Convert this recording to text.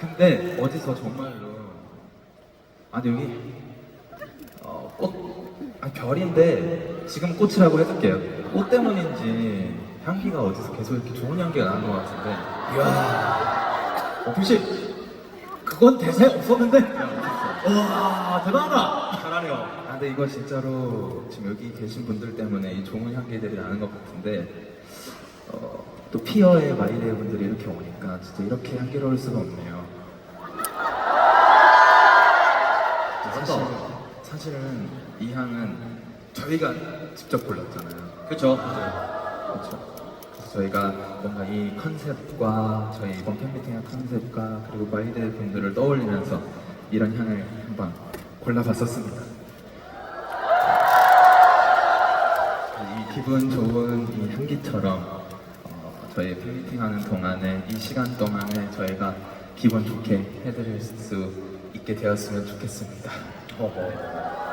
근데 어디서 정말로 아 근데 여기 어, 꽃, 아 별인데 지금 꽃이라고 해둘게요. 꽃 때문인지 향기가 어디서 계속 이렇게 좋은 향기가 나는 것 같은데. 이야. 어, 혹시 그건 대사에 없었는데? 와 대단하다. 잘하네요. 아 근데 이거 진짜로 지금 여기 계신 분들 때문에 이 좋은 향기들이 나는 것 같은데 어, 또 피어의 마이데이 분들이 이렇게 오니까 진짜 이렇게 향기로울 수가 없네요. 사실, 사실은 이 향은 저희가 직접 골랐잖아요. 그렇죠. 그렇죠. 저희가 뭔가 이 컨셉과 저희 이번 팬미팅의 컨셉과 그리고 마이데이 분들을 떠올리면서 이런 향을 한번 골라봤었습니다. 이 기분 좋은 이 향기처럼 어, 저희 팬미팅 하는 동안에 이 시간 동안에 저희가 기분 좋게 해드릴 수 있게 되었으면 좋겠습니다. 어허.